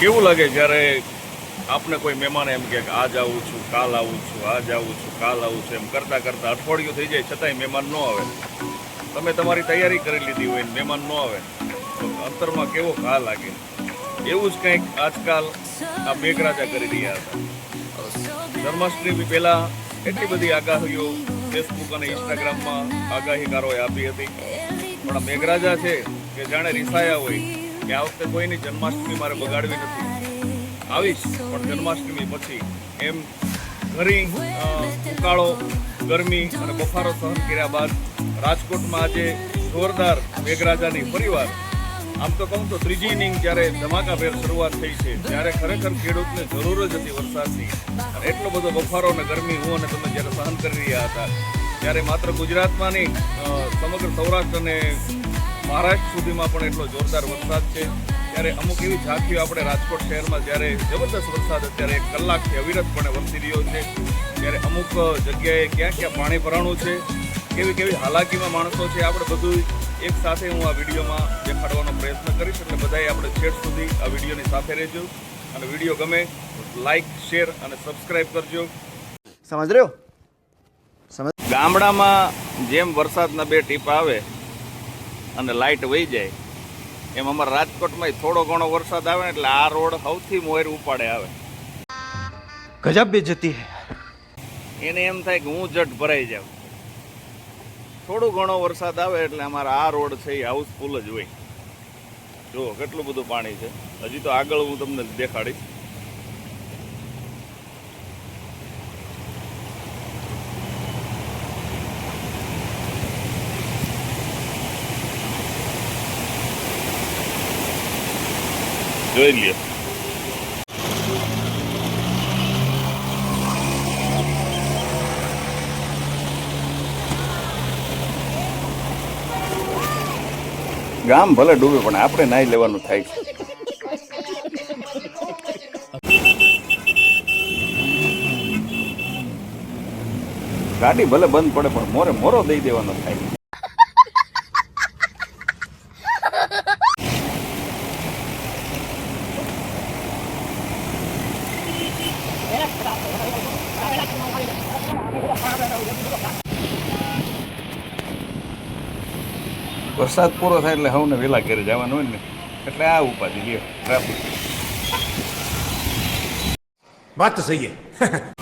કેવું લાગે જ્યારે આપને કોઈ મહેમાન એમ કે, આજ આવું છું, કાલ આવું છું, આજ આવું છું, કાલ આવું છું, એમ કરતાં કરતાં અઠવાડિયું થઈ જાય છતાંય મહેમાન ન આવે. તમે તમારી તૈયારી કરી લીધી હોય મહેમાન ન આવે. તો અંતરમાં કેવો ઘા લાગે? એવું જ કંઈક આજકાલ આ મેઘરાજા કરી રહ્યા હતા. જન્માષ્ટમી પહેલાં એટલી બધી આગાહીઓ ફેસબુક અને ઇન્સ્ટાગ્રામમાં આગાહીકારોએ આપી હતી. પણ આ મેઘરાજા છે, કે જાણે રિસાયા હોય કે આ વખતે કોઈની જન્માષ્ટમી મારે બગાડવી નથી. આવીશ પણ જન્માષ્ટમી પછી એમ ઘરી ઉકાળો, ગરમી અને બફારો સહન કર્યા બાદ રાજકોટમાં આજે જોરદાર મેઘરાજાની ફરીવાર, આમ તો કહું તો ત્રીજી ઇનિંગ જ્યારે ધમાકાભેર શરૂઆત થઈ છે, ત્યારે ખરેખર ખેડૂતને જરૂર જ હતી વરસાદની. અને એટલો બધો બફારો અને ગરમી હું અને તમે જ્યારે સહન કરી રહ્યા હતા, ત્યારે માત્ર ગુજરાતમાં નહીં સમગ્ર સૌરાષ્ટ્ર અને મહારાષ્ટ્ર સુધીમાં પણ એટલો જોરદાર વરસાદ છે. ત્યારે અમુક એવી ઝાંખીઓ આપણે રાજકોટ શહેરમાં જ્યારે જબરદસ્ત વરસાદ અત્યારે એક કલાકથી અવિરતપણે વરસી રહ્યો છે. ત્યારે અમુક જગ્યાએ ક્યાં ક્યાં પાણી ભરાણું છે કેવી કેવી હાલાકીમાં માણસો છે આપણે બધું એક સાથે હું આ વિડીયોમાં દેખાડવાનો પ્રયત્ન કરીશ. એટલે બધાએ આપણે છેડ સુધી આ વિડીયોની સાથે રહેજો. અને વીડિયો ગમે લાઇક શેર અને સબસ્ક્રાઈબ કરજો. સમજ રહ્યો? સમજ ગામડામાં જેમ વરસાદના બે ટીપા આવે અને લાઇટ વહી જાય. એમ અમારા રાજકોટમાં થોડો ઘણો વરસાદ આવે એટલે આ રોડ સૌથી મોર ઉપાડે આવે. ગજબ બે જતી એને એમ થાય કે હું જટ ભરાઈ જાઉં. થોડો ઘણો વરસાદ આવે એટલે અમારા આ રોડ છે એ હાઉસફુલ જ હોય. જુઓ કેટલું બધું પાણી છે. હજી તો આગળ હું તમને દેખાડીશ. જોઈ ગામ ભલે ડૂબે પણ આપણે નાઈ લેવાનું થાય ગાડી ભલે બંધ પડે, પણ મોરે મોરો દઈ દેવાનો થાય વરસાદ પૂરો થાય એટલે હવને વેલા ઘેરે જવાનું હોય ને એટલે આ ઉપાધિ લ્યો ટ્રાફિક વાત તો સહી